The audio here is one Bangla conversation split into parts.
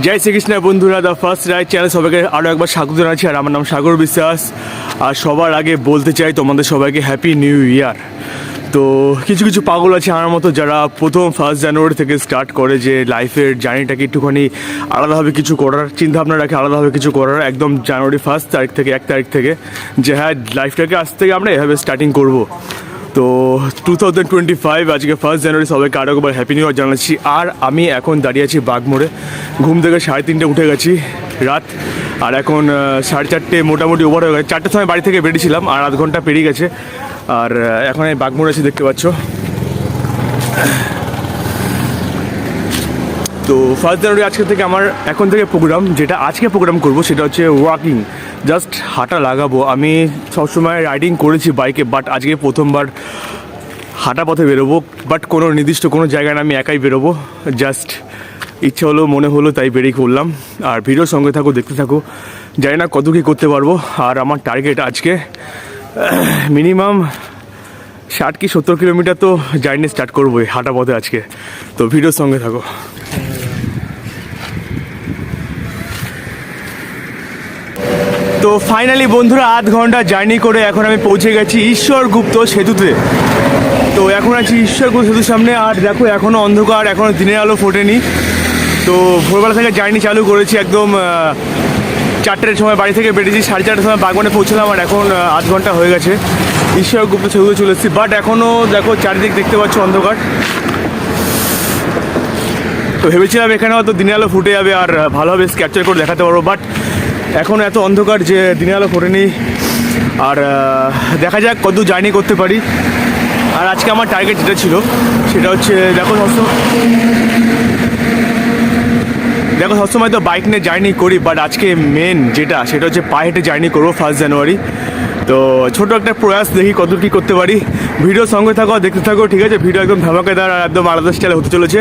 জয় শ্রীকৃষ্ণ বন্ধুরা দ্য ফার্স্ট রাইড চ্যানেল সবাইকে আরও একবার স্বাগত জানাচ্ছি। আর আমার নাম সাগর বিশ্বাস। আর সবার আগে বলতে চাই তোমাদের সবাইকে হ্যাপি নিউ ইয়ার তো কিছু কিছু পাগল আছে আমার মতো যারা প্রথম ফার্স্ট জানুয়ারি থেকে স্টার্ট করে যে লাইফের জার্নিটাকে একটুখানি আলাদাভাবে কিছু করার চিন্তাভাবনা রাখে, আলাদাভাবে কিছু করার একদম জানুয়ারি ফার্স্ট তারিখ থেকে, এক তারিখ থেকে যে হ্যাঁ লাইফটাকে আজ থেকে আমরা এভাবে স্টার্টিং করব। তো টু থাউজেন্ড টোয়েন্টি ফাইভ আজকে ফার্স্ট জানুয়ারি সবাইকে আরও একবার হ্যাপি নিউ ইয়ার জানাচ্ছি। আর আমি এখন দাঁড়িয়ে আছি বাঘমোড়ে ঘুম থেকে সাড়ে তিনটে উঠে গেছি রাত, আর এখন সাড়ে চারটে মোটামুটি ওভার হয়ে গেছে। চারটের সময় বাড়ি থেকে বেরিয়েছিলাম, আর আধ ঘণ্টা পেরিয়ে গেছে। আর এখন আমি বাঘমোড়ে আছি, দেখতে পাচ্ছ। তো ফার্স্ট জানুয়ারি আজকে থেকে আমার, এখন থেকে প্রোগ্রাম যেটা আজকে প্রোগ্রাম করব, সেটা হচ্ছে ওয়াকিং জাস্ট হাঁটা লাগাবো। আমি সবসময় রাইডিং করেছি বাইকে বাট আজকে প্রথমবার হাঁটা পথে বেরোবো। বাট কোনো নির্দিষ্ট কোনো জায়গায় না আমি একাই বেরোবো। জাস্ট ইচ্ছে হলো, মনে হলো, তাই বেরিয়ে করলাম আর ভিডিওর সঙ্গে থাকো, দেখতে থাকো। জানি না কত কী করতে পারব। আর আমার টার্গেট আজকে মিনিমাম ষাট কি সত্তর কিলোমিটার তো জার্নি স্টার্ট করবোই হাঁটা পথে আজকে। তো ভিডিওর সঙ্গে থাকো। তো ফাইনালি বন্ধুরা আধ ঘণ্টা জার্নি করে এখন আমি পৌঁছে গেছি ঈশ্বরগুপ্ত সেতুতে। তো এখন আছি ঈশ্বরগুপ্ত সেতুর সামনে আর দেখো এখনও অন্ধকার এখনও দিনের আলো ফোটেনি। তো ভোরবেলা থেকে জার্নি চালু করেছি একদম চারটের সময় বাড়ি থেকে বেরিয়েছি, সাড়ে চারটের সময় বাগবানে পৌঁছলাম আর এখন আধ ঘণ্টা হয়ে গেছে। ঈশ্বরগুপ্ত সেতুতে চলে এসেছি বাট এখনও দেখো চারিদিক দেখতে পাচ্ছ অন্ধকার। তো ভেবেছিলাম এখানে হয়তো দিনের আলো ফুটে যাবে আর ভালোভাবে ক্যাপচার করে দেখাতে পারব বাট এখন এত অন্ধকার যে দিনের আলো ফোটেনি আর দেখা যাক কত জার্নি করতে পারি। আর আজকে আমার টার্গেট যেটা ছিল, সেটা হচ্ছে, দেখো সবসময় দেখো সবসময় তো বাইক নিয়ে জার্নি করি বাট আজকে মেন যেটা, সেটা হচ্ছে পায়ে হেঁটে জার্নি করব ফার্স্ট জানুয়ারি তো ছোট একটা প্রয়াস, দেখি কত কী করতে পারি। ভিডিও সঙ্গে থাকো দেখতে থাকো, ঠিক আছে? ভিডিও একদম ধামাকাদার আর একদম আলাদা স্টাইলে হতে চলেছে।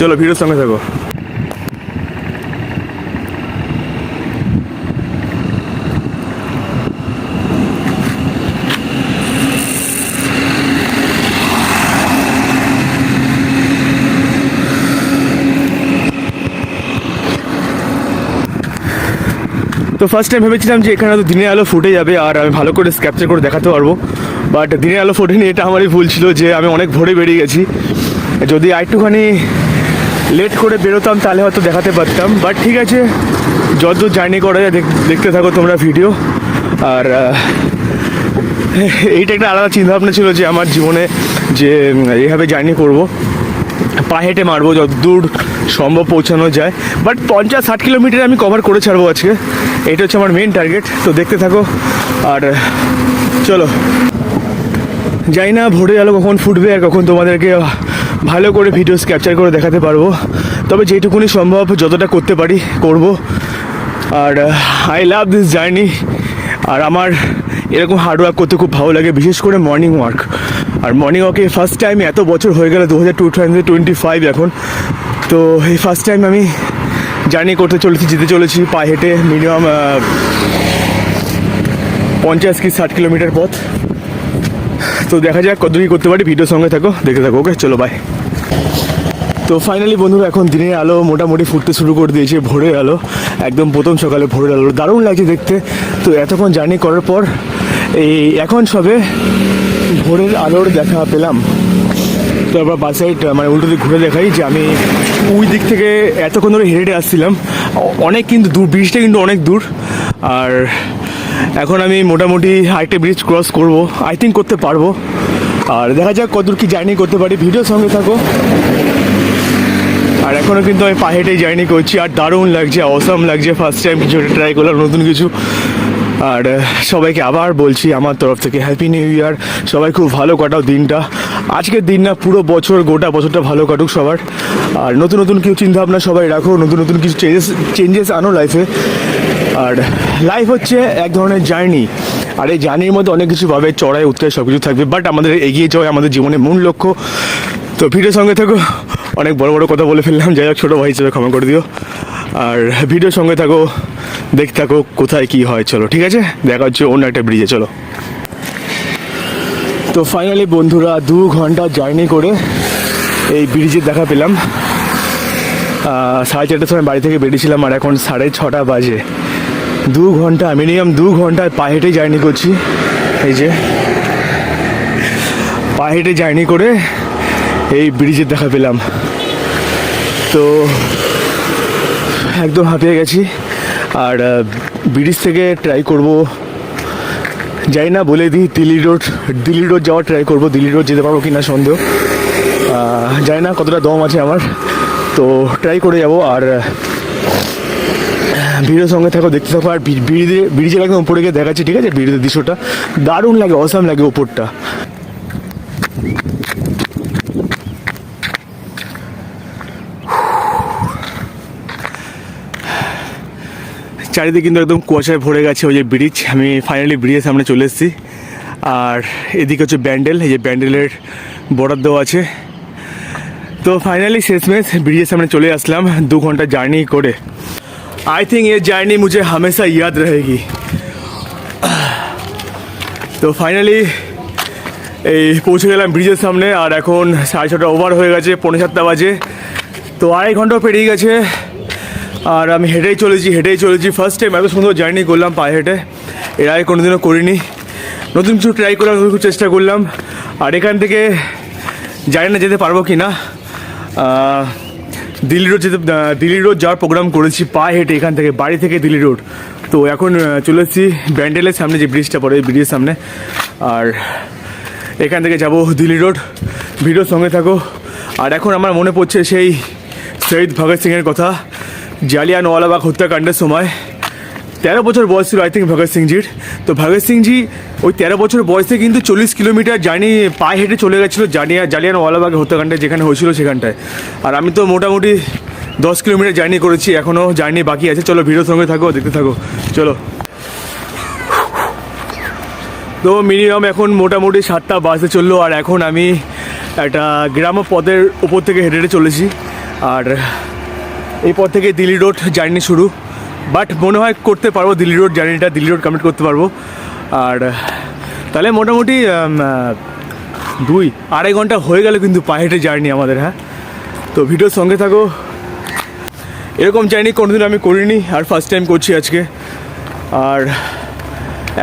চলো, ভিডিওর সঙ্গে থাকো। তো ফার্স্ট টাইম ভেবেছিলাম যে এখানে তো দিনের আলো ফুটে যাবে, আর আমি ভালো করে ক্যাপচার করে দেখাতে পারব। বাট দিনের আলো ফোটেনি, এটা আমারই ভুল ছিল যে আমি অনেক ভোরে বেরিয়ে গেছি। যদি আরেকটুখানি লেট করে বেরোতাম, তাহলে হয়তো দেখাতে পারতাম। বাট ঠিক আছে, যত জার্নি করা যায়, দেখ- দেখতে থাকো তোমরা ভিডিও আর এইটা একটা আলাদা চিন্তাভাবনা ছিল যে আমার জীবনে যে, এইভাবে জার্নি করব। পা হেঁটে মারবো, যত দূর সম্ভব পৌঁছানো যায়। বাট পঞ্চাশ ষাট কিলোমিটার আমি কভার করে ছাড়বো আজকে। এটা হচ্ছে আমার মেন টার্গেট তো দেখতে থাকো। আর, চলো। যাই না ভোরে আলো কখন ফুটবে আর কখন তোমাদেরকে ভালো করে ভিডিওস ক্যাপচার করে দেখাতে পারব। তবে যেটুকুনি সম্ভব যতটা করতে পারি, করব। আর আই লাভ দিস জার্নি আর আমার এরকম হার্ড ওয়ার্ক করতে খুব ভালো লাগে, বিশেষ করে মর্নিং ওয়ার্ক আর মর্নিং ওয়ার্কে ফার্স্ট টাইম এত বছর হয়ে গেল দু হাজার টু থাউজেন্ড টোয়েন্টি ফাইভ এখন। তো এই ফার্স্ট টাইম আমি জার্নি করতে চলেছি যেতে চলেছি পায়ে হেঁটে মিনিমাম পঞ্চাশ কি ষাট কিলোমিটার পথ। তো দেখা যাক কত করতে পারি, ভিডিওর সঙ্গে থাকো, দেখতে থাকো ওকে চলো বাই তো ফাইনালি বন্ধুরা, এখন দিনের আলো মোটামুটি ফুটতে শুরু করে দিয়েছে, ভোরের আলো। একদম প্রথম সকালে ভোরের আলো। দারুণ লাগছে দেখতে। তো এতক্ষণ জার্নি করার পর, এই এখন সবে ভোরের আলোর দেখা পেলাম। তো আবার বাস সাইড মানে উল্টো দিক ঘুরে দেখাই যে আমি ওই দিক থেকে এতক্ষণ ধরে হেঁটে আসছিলাম। অনেক কিন্তু দূর, ব্রিজটা কিন্তু অনেক দূর। আর এখন আমি মোটামুটি আরেকটা ব্রিজ ক্রস করব। আই থিঙ্ক করতে পারব। আর দেখা যাক কতদূর কি জার্নি করতে পারি। ভিডিওর সঙ্গে থাকো। আর এখনও কিন্তু আমি পা হেঁটেই জার্নি করছি। আর দারুণ লাগছে অসাম লাগছে। ফার্স্ট টাইম কিছু ট্রাই করলাম, নতুন কিছু। আর সবাইকে আবার বলছি আমার তরফ থেকে হ্যাপি নিউ ইয়ার সবাই খুব ভালো কাটাও দিনটা। আজকের দিন না, পুরো বছর, গোটা বছরটা ভালো কাটুক সবার। আর নতুন নতুন কিছু চিন্তাভাবনা সবাই রাখো, নতুন নতুন কিছু চেঞ্জেস চেঞ্জেস আনো লাইফে আর লাইফ হচ্ছে এক ধরনের জার্নি আর এই জার্নির মধ্যে অনেক কিছু পাবে চড়াই উৎকাই সব কিছু থাকবে। বাট আমাদের এগিয়ে যাওয়া আমাদের জীবনের মূল লক্ষ্য। তো ভিডিওর সঙ্গে থাকো। অনেক বড় বড় কথা বলে ফেললাম। যাই হোক, ছোটো ভাই হিসেবে ক্ষমা করে দিও। আর, ভিডিওর সঙ্গে থাকো। দেখতে থাকো কোথায় কি হয়, চলো, ঠিক আছে? দেখা হচ্ছে অন্য একটা ব্রিজে চলো। তো ফাইনালি বন্ধুরা, দু ঘণ্টা জার্নি করে এই ব্রিজের দেখা পেলাম। সাড়ে চারটার সময় বাড়ি থেকে বেরিয়েছিলাম আর এখন সাড়ে ছটা বাজে। দু ঘণ্টা মিনিমাম দু ঘণ্টা পায়ে হেঁটে জার্নি করছি। এই যে পায়ে হেঁটে জার্নি করে এই ব্রিজের দেখা পেলাম। তো একদম হাঁপিয়ে গেছি। আর ব্রিজ থেকে ট্রাই করব। যাই না, বলে দিই, দিল্লি রোড দিল্লি রোড যাওয়ার ট্রাই করব। দিল্লি রোড যেতে পারব কি না সন্দেহ জানি না, কতটা দম আছে আমার। তো ট্রাই করে যাব আর ভিড়ের সঙ্গে থাকো, দেখতে থাকো। আর ব্রিজে, ব্রিজের একদম উপরে গিয়ে দেখাচ্ছি, ঠিক আছে? ব্রিজের দৃশ্যটা। দারুণ লাগে, অসাম লাগে ওপরটা। চারিদিকে কিন্তু একদম কুয়াশায় ভরে গেছে ওই যে ব্রিজ আমি ফাইনালি ব্রিজের সামনে চলে এসেছি আর এদিকে হচ্ছে ব্যান্ডেল এই যে ব্যান্ডেলের বর্ডার দেওয়া আছে তো ফাইনালি শেষমেশ ব্রিজের সামনে চলে আসলাম দু ঘন্টা জার্নি করে आई थिंक ये जर्नी मुझे हमेशा याद रहेगी তো ফাইনালি এই পৌঁছে গেলাম ব্রিজের সামনে আর এখন সাড়ে ছটা ওভার হয়ে গেছে পৌনে সাতটা বাজে তো আড়াই ঘন্টাও পেরিয়ে গেছে আর আমি হেঁটেই চলেছি হেঁটেই চলেছি। ফার্স্ট টাইম এত সুন্দর জার্নি করলাম পায়ে হেঁটে। এর আগে কোনোদিনও করিনি। নতুন কিছু ট্রাই করলাম, নতুন কিছু চেষ্টা করলাম। আর এখান থেকে জানি না যেতে পারব কি না দিল্লি রোড যেতে দিল্লি রোড যাওয়ার প্রোগ্রাম করেছি, পায়ে হেঁটে এখান থেকে, বাড়ি থেকে দিল্লি রোড তো এখন চলে এসেছি ব্যান্ডেলের সামনে, যে ব্রিজটা পড়ে ওই ব্রিজের সামনে। আর এখান থেকে যাব দিল্লি রোড ভিডিওর সঙ্গে থাকো। আর এখন আমার মনে পড়ছে সেই শহীদ ভগৎ সিংয়ের কথা। জালিয়ানওয়ালাবাগ হত্যাকাণ্ডের সময় তেরো বছর বয়স ছিল আই থিঙ্ক ভগৎ সিংজির তো ভগৎ সিংজি ওই তেরো বছর বয়সে কিন্তু চল্লিশ কিলোমিটার জার্নি পায়ে হেঁটে চলে গেছিল জানিয়া জালিয়ানওয়ালাবাগ হত্যাকাণ্ডে যেখানে হয়েছিল সেখানটায় আর আমি তো মোটামুটি দশ কিলোমিটার জার্নি করেছি এখনও জার্নি বাকি আছে চলো ভিডিওর সঙ্গে থাকো দেখতে থাকো চলো তো মিনিমাম এখন মোটামুটি সাতটা বাজতে চলল আর এখন আমি একটা গ্রাম পথের উপর থেকে হেঁটে হেঁটে চলেছি আর এই পথ থেকে দিল্লি রোড জার্নি শুরু। বাট মনে হয় করতে পারব দিল্লি রোড জার্নিটা দিল্লি রোড কমপ্লিট করতে পারব। আর, তাহলে মোটামুটি দুই, আড়াই ঘণ্টা হয়ে গেল কিন্তু পায়ে হেঁটে জার্নি আমাদের হ্যাঁ? তো ভিডিওর সঙ্গে থাকো। এরকম জার্নি কোনোদিন আমি করিনি, আর ফার্স্ট টাইম করছি আজকে। আর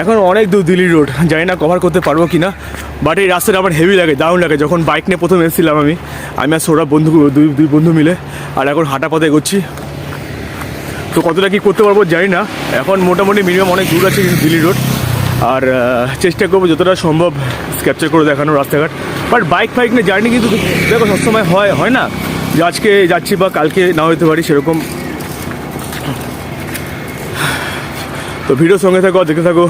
এখন অনেক দূর দিল্লি রোড জানি না কভার করতে পারব কি না বাট এই রাস্তাটা আমার হেভি লাগে, দারুণ লাগে। যখন বাইক নিয়ে প্রথম এসেছিলাম আমি আমি আর সৌরভ বন্ধু, দুই দুই বন্ধু মিলে, আর এখন হাঁটা পথে এগোচ্ছি। তো কতটা কী করতে পারব জানি না, এখন মোটামুটি মিনিমাম অনেক দূর আছে দিল্লি রোড আর চেষ্টা করব যতটা সম্ভব ক্যাপচার করে দেখানো রাস্তাঘাট। বাট বাইক ফাইক নিয়ে জার্নি কিন্তু দেখো সবসময় হয় হয় না? যে আজকে যাচ্ছি বা কালকে নাও হতে পারি সেরকম তো ভিডিওর সঙ্গে থাকো, দেখতে থাকো।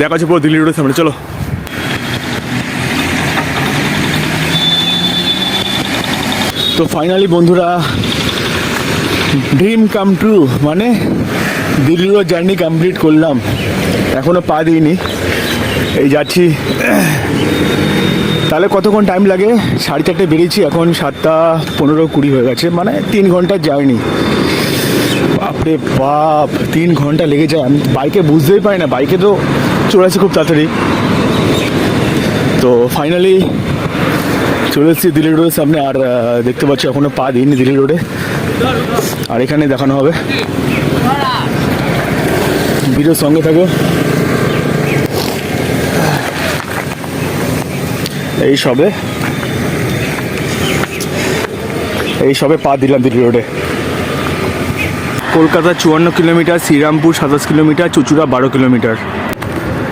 দেখা হচ্ছে পুরো দিল্লি রোডের সামনে, চলো। তো ফাইনালি বন্ধুরা ড্রিম কাম ট্রু মানে দিল্লি রোড জার্নি কমপ্লিট করলাম। এখনও পা দিইনি। এই যাচ্ছি। তাহলে কতক্ষণ টাইম লাগে? সাড়ে চারটে বেরিয়েছি, এখন সাতটা পনেরো কুড়ি হয়ে গেছে মানে তিন ঘণ্টার জার্নি বাপরে বাপ, তিন ঘণ্টা লেগে যায়। আমি বাইকে বুঝতেই পারি না, বাইকে তো আসে খুব তাড়াতাড়ি। তো ফাইনালি চলে এসেছি দিল্লি রোডের সামনে, আর দেখতে পাচ্ছি এখনও পা দিইনি দিল্লি রোডে আর এখানে দেখানো হবে। ভিডিওর সঙ্গে থাকো। এই সবে এই সবে পা দিলাম দিল্লি রোডে কলকাতা চুয়ান্ন কিলোমিটার, শ্রীরামপুর সাতাশ কিলোমিটার, চুচুড়া বারো কিলোমিটার।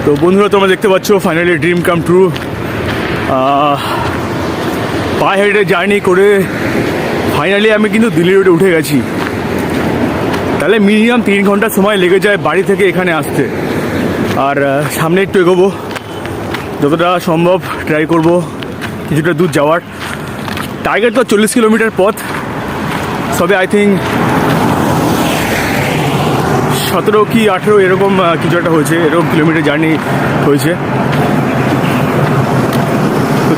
তো বন্ধুরা, তোমরা দেখতে পাচ্ছ ফাইনালি ড্রিম কাম ট্রু পায়ে হেঁটে জার্নি করে ফাইনালি আমি কিন্তু দিল্লি রোডে উঠে গেছি। তাহলে মিনিমাম তিন ঘণ্টা সময় লেগে যায় বাড়ি থেকে এখানে আসতে। আর সামনে একটু এগোবো। যতটা সম্ভব ট্রাই করব, কিছুটা দূর যাওয়ার। টার্গেট তো চল্লিশ কিলোমিটার পথ। সবে আই থিঙ্ক সতেরো কি আঠেরো এরকম কিছু একটা হয়েছে, এরকম কিলোমিটার জার্নি হয়েছে।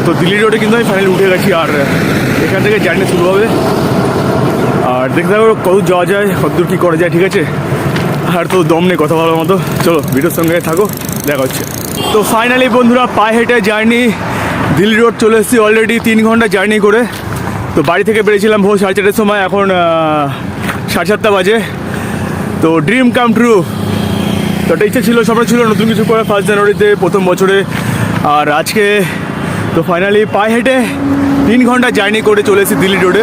তো- দিল্লি রোডে কিন্তু আমি ফাইনালি উঠে গেছি, আর এখান থেকে জার্নি শুরু হবে। আর দেখতে থাকো কত যাওয়া যায় কতদূর কী করা যায়, ঠিক আছে? আর তো দম নেই কথা বলার মতো। চলো, ভিডিওর সঙ্গে থাকো, দেখা হচ্ছে। তো ফাইনালি বন্ধুরা, পায়ে হেঁটে জার্নি দিল্লি রোড চলে এসেছি অলরেডি তিন ঘণ্টা জার্নি করে। তো বাড়ি থেকে বেরিয়েছিলাম ভোর সাড়ে চারটের সময়, এখন সাড়ে সাতটা বাজে। তো ড্রিম কাম ট্রু তো একটা ইচ্ছা ছিল সবার ছিল নতুন কিছু করে ফার্স্ট জানুয়ারিতে প্রথম বছরে। আর আজকে তো ফাইনালি পায়ে হেঁটে তিন ঘণ্টা জার্নি করে চলে এসেছি দিল্লি রোডে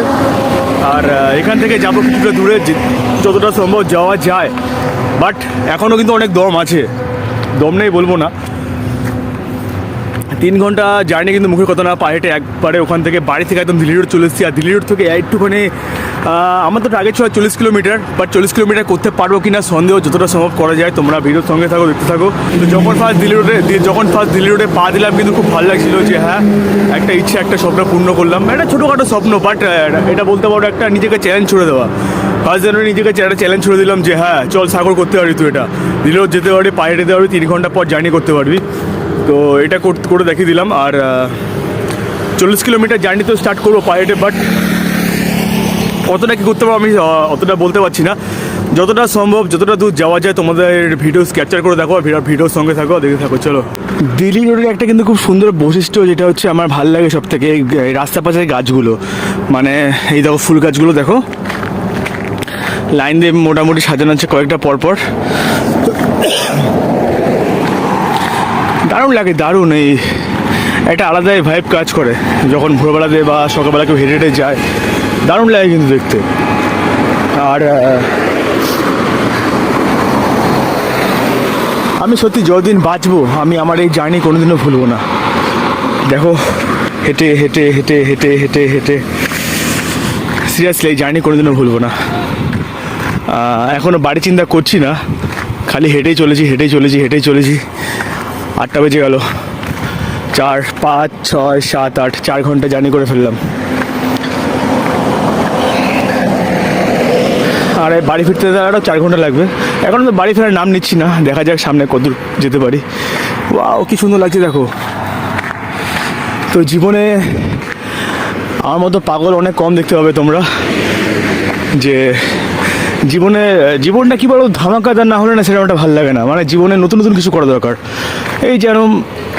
আর এখান থেকে যাব কিছুটা দূরে যতটা সম্ভব যাওয়া যায়। বাট এখনও কিন্তু অনেক দম আছে। দম নেই বলব না। তিন ঘণ্টা জার্নি কিন্তু মুখের কথা না, পায়ে হেঁটে একবারে ওখান থেকে বাড়ি থেকে একদম দিল্লি রোড চলে এসেছি। আর দিল্লি রোড থেকে একটুখানি আমার তো টার্গেট ছিল চল্লিশ কিলোমিটার বাট চল্লিশ কিলোমিটার করতে পারব কি না সন্দেহ যতটা সম্ভব করা যায়। তোমরা ভিডিওর সঙ্গে থাকো, দেখতে থাকো। তো যখন ফার্স্ট দিল্লি রোডে যখন ফার্স্ট দিল্লি রোডে পা দিলাম, কিন্তু খুব ভালো লাগছিল যে হ্যাঁ একটা ইচ্ছে, একটা স্বপ্ন পূর্ণ করলাম। একটা ছোটোখাটো স্বপ্ন বাট এটা বলতে পারো, একটা নিজেকে চ্যালেঞ্জ ছুড়ে দেওয়া। ফার্স্ট জানুয়ারি নিজেকে একটা চ্যালেঞ্জ ছুড়ে দিলাম যে হ্যাঁ চল সাগর করতে পারবি তুই এটা। দিল্লি রোড যেতে পারবি, পায়ে যেতে পারবি, তিন ঘণ্টা পর জার্নি করতে পারবি। তো এটা করে দেখিয়ে দিলাম। আর চল্লিশ কিলোমিটার জার্নি তো স্টার্ট করব হেঁটে বাট কতটা কী করতে পারব আমি অতটা বলতে পারছি না। যতটা সম্ভব, যতটা দূর যাওয়া যায়, তোমাদের ভিডিওস ক্যাপচার করে দেখো ভিডিও ভিডিওর সঙ্গে থাকো, দেখে থাকো, চলো। দিল্লি রোডের একটা কিন্তু খুব সুন্দর বৈশিষ্ট্য, যেটা হচ্ছে আমার ভালো লাগে সব থেকে এই রাস্তা পাশে গাছগুলো। মানে এই দেখো ফুল গাছগুলো, দেখো। লাইন দিয়ে মোটামুটি সাজানো আছে কয়েকটা পরপর। দারুণ লাগে, দারুণ। এই একটা আলাদাই ভাইব কাজ করে, যখন ভোরবেলাতে বা সকালবেলা কেউ হেঁটে হেঁটে যায়, দারুণ লাগে কিন্তু দেখতে। আর আমি সত্যি যতদিন বাঁচবো, আমি আমার এই জার্নি কোনোদিনও ভুলবো না। দেখো, হেঁটে হেঁটে হেঁটে হেঁটে হেঁটে হেঁটে। সিরিয়াসলি এই জার্নি কোনোদিনও ভুলবো না। এখনও বাড়ি চিন্তা করছি না, খালি হেঁটেই চলেছি হেঁটেই চলেছি হেঁটেই চলেছি। আটটা বেজে গেল। চার, পাঁচ, ছয়, সাত, আট, চার ঘণ্টা জার্নি করে ফেললাম। আর বাড়ি ফিরতে আরও চার ঘণ্টা লাগবে। এখন তো বাড়ি ফেরার নাম নিচ্ছি না। দেখা যাক সামনে কতদূর যেতে পারি। ও কি সুন্দর লাগছে দেখো। তো জীবনে আমার মতো পাগল অনেক কম দেখতে পাবে তোমরা। যে জীবনে, জীবনটা কী বলো, ধামাকাদার না হলে না সেটা একটা ভালো লাগে না। মানে জীবনে নতুন নতুন কিছু করা দরকার। এই যেন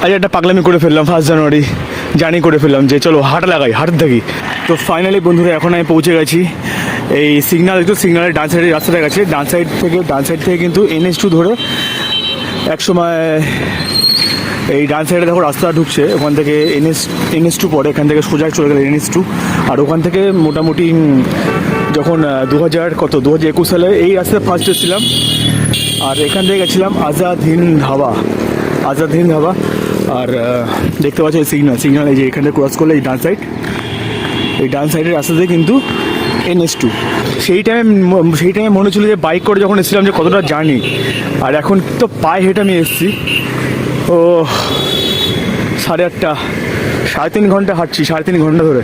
আজ একটা পাগলামি করে ফেললাম, ফার্স্ট জানুয়ারি, জার্নি করে ফেললাম যে চলো হাট লাগাই, হাট থাকি তো ফাইনালি বন্ধুরা, এখন আমি পৌঁছে গেছি। এই সিগনাল একটু সিগনালের ডান সাইডের রাস্তাটা গেছে। ডান সাইড থেকে, ডান সাইড থেকে কিন্তু এনএস টু ধরে এক সময় এই ডান সাইডে দেখো রাস্তা ঢুকছে, ওখান থেকে এনএস এনএস টু পরে, এখান থেকে সোজা চলে গেলে এনএস টু আর ওখান থেকে মোটামুটি যখন দু হাজার কত দু হাজার একুশ সালে এই রাস্তায় ফার্স্ট এসেছিলাম। আর এখান থেকে গেছিলাম আজাদ হিন্দ ধাবা। আজাদ হিন্দ ধাবা। আর দেখতে পাচ্ছ সিগনাল সিগনাল এই যে এখান ক্রস করলে এই ডান সাইড এই ডান সাইডের রাস্তাতে কিন্তু এনএস টু সেই টাইমে সেই টাইমে মনে ছিল যে বাইক করে যখন এসেছিলাম যে কতটা জার্নি আর এখন তো পায়ে হেঁটে আমি এসেছি। ও সাড়ে আটটা, সাড়ে তিন ঘণ্টা হাঁটছি, সাড়ে তিন ঘণ্টা ধরে।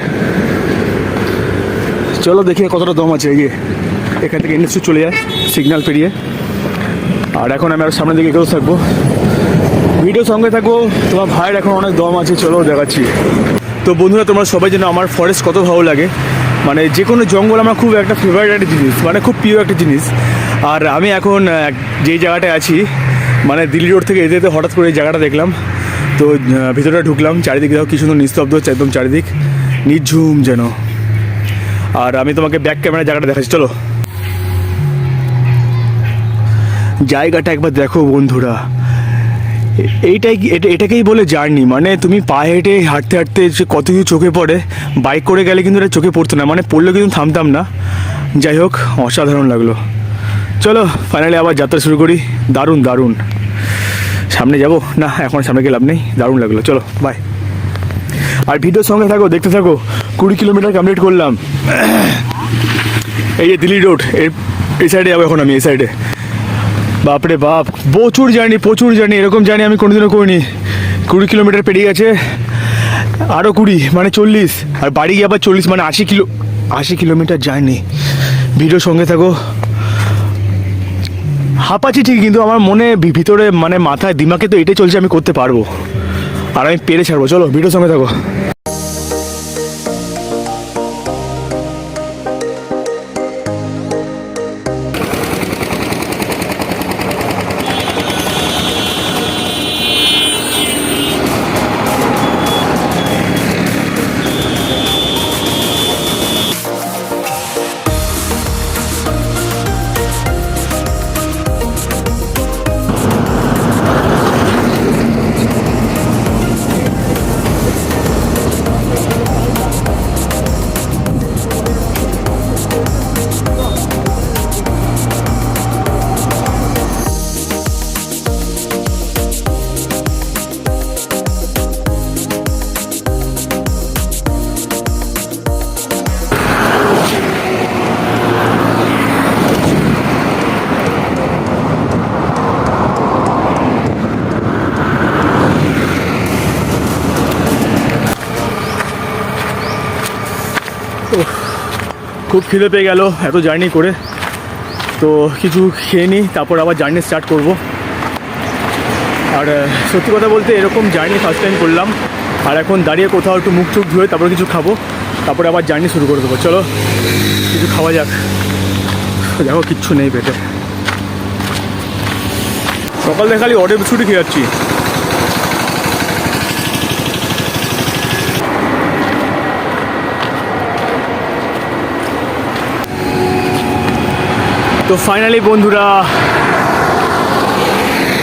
চলো দেখি কতটা দম আছে এগিয়ে এখান থেকে এনএস চলে যায় সিগন্যাল পেরিয়ে। আর এখন আমি আরও সামনের দিকে এগোতে থাকব। ভিডিও সঙ্গে থাকব, তোমার ভাইয়ের এখন অনেক দম আছে, চলো দেখাচ্ছি। তো বন্ধুরা, তোমরা সবাই যেন আমার ফরেস্ট কত ভালো লাগে। মানে যে কোনো জঙ্গল আমার খুব একটা ফেভারিট একটা জিনিস মানে খুব প্রিয় একটা জিনিস। আর আমি এখন যেই জায়গাটায় আছি মানে দিল্লি রোড থেকে এতে হঠাৎ করে এই জায়গাটা দেখলাম। তো ভিতরে ঢুকলাম, চারিদিকে দেখো কি সুন্দর নিস্তব্ধ একদম চারিদিক। নিঝুম যেন। আর আমি তোমাকে ব্যাক ক্যামেরা জায়গাটা দেখাচ্ছি, চলো। জায়গাটা একবার দেখো বন্ধুরা। এইটাই এটা এটাকেই বলে জার্নি মানে তুমি পায়ে হেঁটে হাঁটতে হাঁটতে যে কত কিছু চোখে পড়ে বাইক করে গেলে কিন্তু এটা চোখে পড়তো না মানে পড়লেও কিন্তু থামতাম না। যাই হোক, অসাধারণ লাগল। চলো ফাইনালি আবার যাত্রা শুরু করি। দারুণ দারুণ। সামনে যাব? না, এখন সামনে গেলাম নেই। দারুণ লাগল। চলো বাই আর ভিডিওর সঙ্গে থাকো, দেখতে থাকো, কুড়ি কিলোমিটার কমপ্লিট করলাম। এই যে দিল্লি রোডের এই সাইডে যাব এখন আমি, এই সাইডে বাপরে বাপ, প্রচুর জার্নি প্রচুর জার্নি এরকম জার্নি আমি কোনোদিনও করিনি। কুড়ি কিলোমিটার পেরিয়ে গেছে আরও কুড়ি মানে চল্লিশ। আর বাড়ি গিয়ে আবার চল্লিশ মানে আশি কিলো আশি কিলোমিটার জার্নি ভিডিওর সঙ্গে থাকো। হাঁপাচ্ছি ঠিক কিন্তু আমার মনে ভিতরে মানে মাথায় দিমাকে তো এটাই চলছে, আমি করতে পারব। আর আমি পেরে ছাড়বো চলো ভিডিও সঙ্গে থাকো। খুব খিদে পেয়ে গেল, এত জার্নি করে। তো কিছু খেয়ে নিই, তারপর আবার জার্নি স্টার্ট করব। আর সত্যি কথা বলতে এরকম জার্নি ফার্স্ট টাইম করলাম। আর এখন দাঁড়িয়ে কোথাও একটু মুখ চুখ ধুয়ে তারপর কিছু খাব, তারপরে আবার জার্নি শুরু করে দেবো। চলো, কিছু খাওয়া যাক। দেখো, কিচ্ছু নেই পেটে। সকাল দেখালি খালি অর্ডার বিস্কুটই খেয়ে যাচ্ছি। তো ফাইনালি বন্ধুরা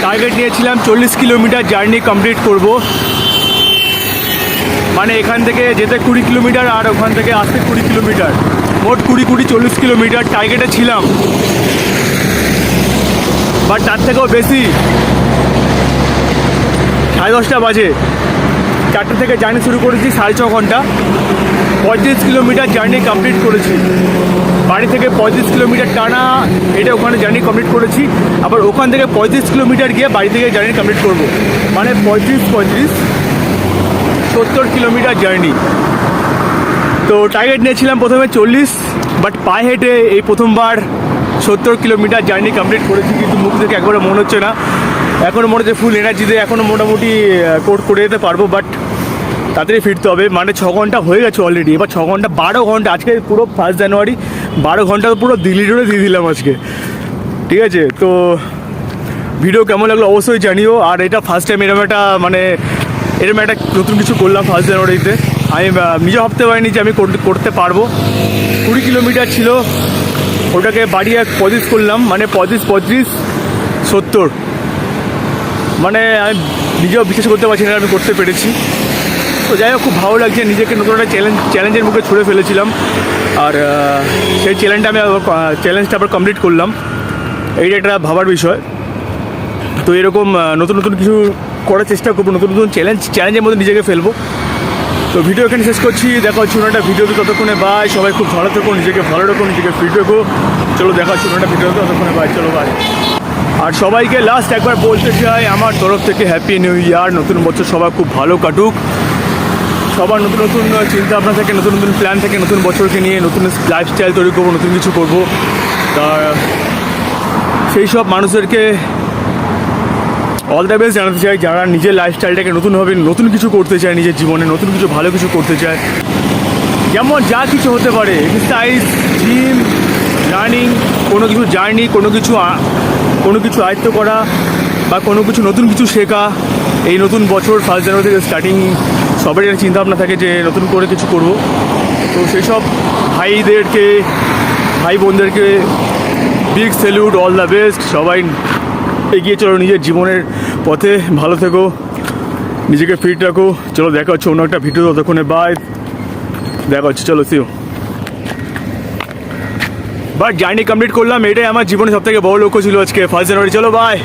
টার্গেট নিয়েছিলাম চল্লিশ কিলোমিটার জার্নি কমপ্লিট করব। মানে এখান থেকে যেতে কুড়ি কিলোমিটার আর ওখান থেকে আসতে কুড়ি কিলোমিটার। মোট কুড়ি কুড়ি চল্লিশ কিলোমিটার টার্গেটে ছিলাম। বাট তার থেকেও বেশি, সাড়ে দশটা বাজে। চারটে থেকে জার্নি শুরু করেছি, সাড়ে ছ ঘণ্টা। পঁয়ত্রিশ কিলোমিটার জার্নি কমপ্লিট করেছি। বাড়ি থেকে পঁয়ত্রিশ কিলোমিটার টানা, এটা ওখানে জার্নি কমপ্লিট করেছি। আবার ওখান থেকে পঁয়ত্রিশ কিলোমিটার গিয়ে বাড়ি থেকে জার্নি কমপ্লিট করব। মানে পঁয়ত্রিশ পঁয়ত্রিশ, সত্তর কিলোমিটার জার্নি তো টার্গেট নিয়েছিলাম প্রথমে চল্লিশ বাট পায়ে হেঁটে এই প্রথমবার সত্তর কিলোমিটার জার্নি কমপ্লিট করেছি, কিন্তু মুখ থেকে একবারে মনে হচ্ছে না। এখনও মনে হচ্ছে ফুল এনার্জিতে এখনও মোটামুটি কোর্ট করে যেতে পারব বাট তাড়াতাড়ি ফিরতে হবে। মানে ছ ঘণ্টা হয়ে গেছে অলরেডি এবার ছ ঘণ্টা, বারো ঘণ্টা, আজকে পুরো ফার্স্ট জানুয়ারি বারো ঘণ্টা পুরো দিল্লি রোডে দিয়ে দিলাম আজকে। ঠিক আছে? তো ভিডিও কেমন লাগল অবশ্যই জানিও। আর এটা ফার্স্ট টাইম এরকম একটা মানে এরকম একটা নতুন কিছু করলাম ফার্স্ট জানুয়ারিতে। আমি নিজে ভাবতে পারিনি যে আমি করতে- পারব। কুড়ি কিলোমিটার ছিল। ওটাকে বাড়িয়ে পঁচিশ করলাম। মানে পঁচিশ, পঁয়ত্রিশ, সত্তর। মানে আমি নিজেও বিশ্বাস করতে পারছি না আমি করতে পেরেছি। তো যাই হোক, খুব ভালো লাগছে। নিজেকে নতুন একটা চ্যালেঞ্জ চ্যালেঞ্জের মুখে ছুড়ে ফেলেছিলাম। আর সেই চ্যালেঞ্জটা আমি চ্যালেঞ্জটা আবার কমপ্লিট করলাম। এইটা একটা ভাবার বিষয়। তো এরকম নতুন নতুন কিছু করার চেষ্টা করব, নতুন নতুন চ্যালেঞ্জ চ্যালেঞ্জের মধ্যে নিজেকে ফেলব। তো ভিডিও এখানে শেষ করছি। দেখা হচ্ছে একটা ভিডিওতে ততক্ষণে বাই সবাই খুব ভালো থাকো, নিজেকে ভালো রাখো, নিজেকে ফিট রেখো। চলো, দেখা হচ্ছে একটা ভিডিওতে ততক্ষণে বাই চলো বাই আর সবাইকে লাস্ট একবার বলতে চাই, আমার তরফ থেকে হ্যাপি নিউ ইয়ার নতুন বছর সবাই খুব ভালো কাটুক। সবার নতুন নতুন চিন্তা ভাবনা থেকে, নতুন নতুন প্ল্যান থেকে, নতুন বছরকে নিয়ে নতুন লাইফস্টাইল তৈরি করব, নতুন কিছু করব। তা, সেই সব মানুষদেরকে অল দ্য বেস্ট জানাতে চাই। যারা নিজের লাইফস্টাইলটাকে নতুনভাবে নতুন কিছু করতে চায়, নিজের জীবনে নতুন কিছু, ভালো কিছু করতে চায়, যেমন যা কিছু হতে পারে এক্সারসাইজ জিম রানিং কোনো কিছু জার্নি কোনো কিছু কোনো কিছু আয়ত্ত করা বা কোনো কিছু নতুন কিছু শেখা, এই নতুন বছর ফার্স্ট জানুয়ারি থেকে স্টার্টিং সবারই একটা চিন্তাভাবনা থাকে যে নতুন করে কিছু করব। তো সেই সব ভাইদেরকে, ভাই বোনদেরকে big salute all the best সবাই এগিয়ে চলো নিজের জীবনের পথে, ভালো থেকো, নিজেকে ফিট রাখো। চলো দেখা হচ্ছে অন্য একটা ভিডিও ততক্ষণে বাই দেখা হচ্ছে, চলো সিও বাট জার্নি কমপ্লিট করলাম, এটাই আমার জীবনে সব থেকে বড় লক্ষ্য ছিল আজকে ফার্স্ট জানুয়ারি চলো বাই